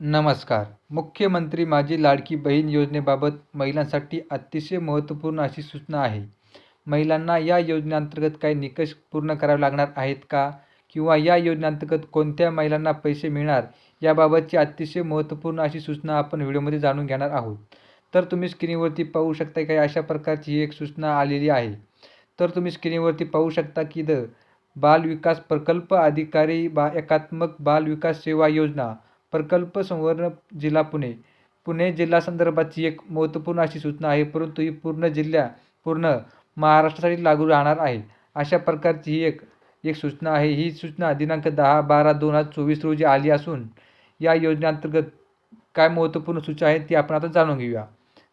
नमस्कार. मुख्यमंत्री माझी लाडकी बहीण योजनेबाबत महिलांसाठी अतिशय महत्त्वपूर्ण अशी सूचना आहे. महिलांना या योजनेअंतर्गत काही निकष पूर्ण करावे लागणार आहेत का? किंवा या योजनेअंतर्गत कोणत्या महिलांना पैसे मिळणार? याबाबतची अतिशय महत्त्वपूर्ण अशी सूचना आपण व्हिडिओमध्ये जाणून घेणार आहोत. तर तुम्ही स्क्रीनवरती पाहू शकता काही अशा प्रकारची ही एक सूचना आलेली आहे. तर तुम्ही स्क्रीनवरती पाहू शकता की द बाल विकास प्रकल्प अधिकारी बा एकात्मक बाल विकास सेवा योजना प्रकल्प संवर्ण जिल्हा पुणे. पुणे जिल्हा संदर्भाची एक महत्त्वपूर्ण अशी सूचना आहे परंतु ही पूर्ण जिल्ह्या पूर्ण महाराष्ट्रासाठी लागू राहणार आहे. अशा प्रकारची ही एक एक सूचना आहे. ही सूचना दिनांक दहा बारा दोन हजार चोवीस रोजी आली असून या योजनेअंतर्गत काय महत्त्वपूर्ण सूचना आहेत ती आपण आता जाणून घेऊया.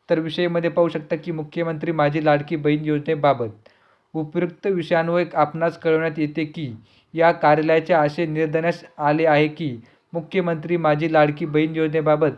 तर विषयामध्ये पाहू शकता की मुख्यमंत्री माझी लाडकी बहीण योजनेबाबत उपयुक्त विषयांवर आपणास कळवण्यात येते की या कार्यालयाचे असे निर्देश आले आहे की मुख्यमंत्री माझी लाडकी बहीण योजनेबाबत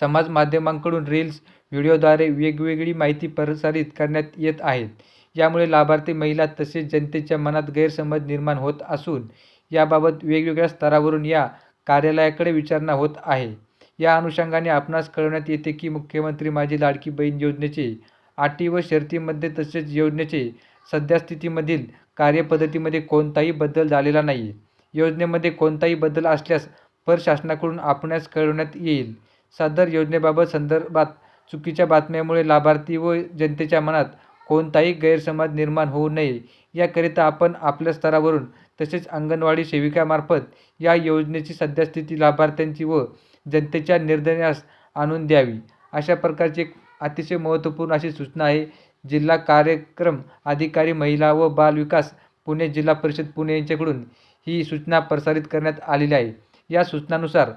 समाज माध्यमांकडून रील्स व्हिडिओद्वारे वेगवेगळी माहिती प्रसारित करण्यात येत आहेत. यामुळे लाभार्थी महिला तसेच जनतेच्या मनात गैरसमज निर्माण होत असून याबाबत वेगवेगळ्या स्तरावरून या कार्यालयाकडे विचारणा होत आहे. या अनुषंगाने आपणास कळवण्यात येते की मुख्यमंत्री माझी लाडकी बहीण योजनेचे अटी व शर्तीमध्ये तसेच योजनेचे सद्यस्थितीमधील कार्यपद्धतीमध्ये कोणताही बदल झालेला नाही योजनेमध्ये कोणताही बदल असल्यास पर शासनाकडून आपणास कळवण्यात येईल. सदर योजनेबाबत संदर्भात चुकीच्या बातम्यामुळे लाभार्थी व जनतेच्या मनात कोणताही गैरसमज निर्माण होऊ नये. याकरिता आपण आपल्या स्तरावरून तसेच अंगणवाडी सेविकामार्फत या योजनेची सद्यस्थिती लाभार्थ्यांची व जनतेच्या निर्णयास आणून द्यावी. अशा प्रकारची एक अतिशय महत्त्वपूर्ण अशी सूचना आहे. जिल्हा कार्यक्रम अधिकारी महिला व बाल विकास पुणे जिल्हा परिषद पुणे यांच्याकडून ही सूचना प्रसारित करण्यात आलेली आहे. या सूचनानुसार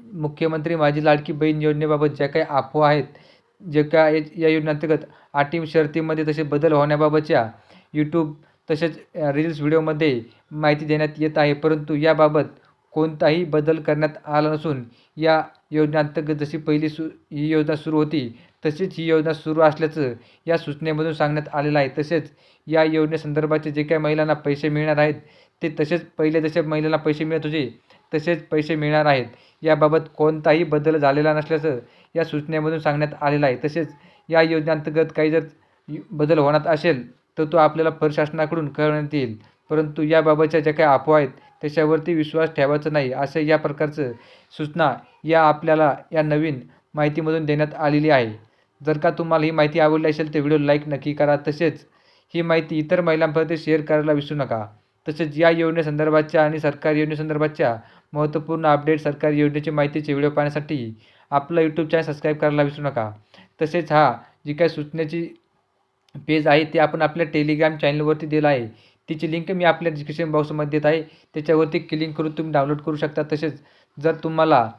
मुख्यमंत्री माझी लाडकी बहीण योजनेबाबत ज्या काही अफवा आहेत जे काय या योजनेअंतर्गत आटीम शर्तीमध्ये तसे बदल होण्याबाबतच्या यूट्यूब तसेच रील्स व्हिडिओमध्ये माहिती देण्यात येत आहे. परंतु याबाबत कोणताही बदल करण्यात आला नसून या योजनेअंतर्गत जशी पहिली सु ही योजना सुरू होती तशीच ही योजना सुरू असल्याचं या सूचनेमधून सांगण्यात आलेलं आहे. तसेच या योजनेसंदर्भाचे जे काही महिलांना पैसे मिळणार आहेत ते तसेच पहिले जसे महिलांना पैसे मिळत होते तसेच पैसे मिळणार आहेत. याबाबत कोणताही बदल झालेला नसल्याचं या सूचनेमधून सांगण्यात आलेलं आहे. तसेच या योजनेअंतर्गत काही जर बदल होणार असेल तर तो आपल्याला प्रशासनाकडून कळवण्यात येईल. परंतु याबाबतच्या ज्या काही अफवा आहेत त्याच्यावरती विश्वास ठेवायचा नाही असं या प्रकारचं सूचना या आपल्याला या नवीन माहितीमधून देण्यात आलेली आहे. जर का तुम्हाला ही माहिती आवडली असेल तर व्हिडिओ लाईक नक्की करा. तसेच ही माहिती इतर महिलांपर्यंत शेअर करायला विसरू नका. तसेच या योजनेसंदर्भातच्या आणि सरकारी योजनेसंदर्भातच्या महत्त्वपूर्ण अपडेट सरकारी योजनेची माहितीचे व्हिडिओ पाहण्यासाठी आपला यूट्यूब चॅनल सबस्क्राईब करायला विसरू नका. तसेच हा जी काय सूचनेची पेज आहे ते आपण आपल्या टेलिग्राम चॅनलवरती दिला आहे. तिची लिंक मी आपल्या डिस्क्रिप्शन बॉक्समध्ये देत आहे. त्याच्यावरती क्लिक करून तुम्ही डाउनलोड करू शकता. तसेच जर तुम्हाला